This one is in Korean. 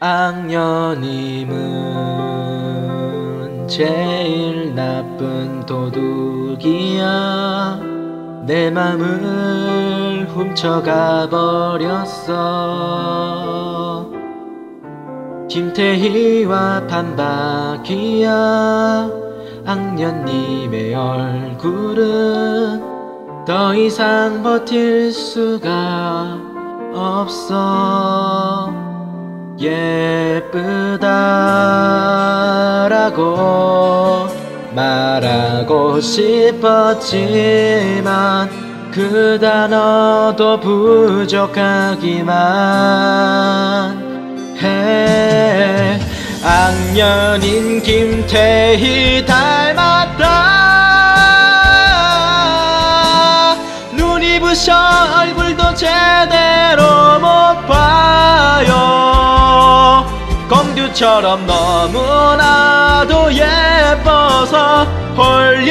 악녀님은 제일 나쁜 도둑이야. 내 맘을 훔쳐가 버렸어. 김태희와 판박이야. 악녀님의 얼굴은 더 이상 버틸 수가 없어 예쁘다라고 말하고 싶었지만 그 단어도 부족하기만 해. 악년인 김태희 닮았다. 눈이 부셔 얼굴도 제대로 못 봐요 공주처럼 너무나도 예뻐서 몸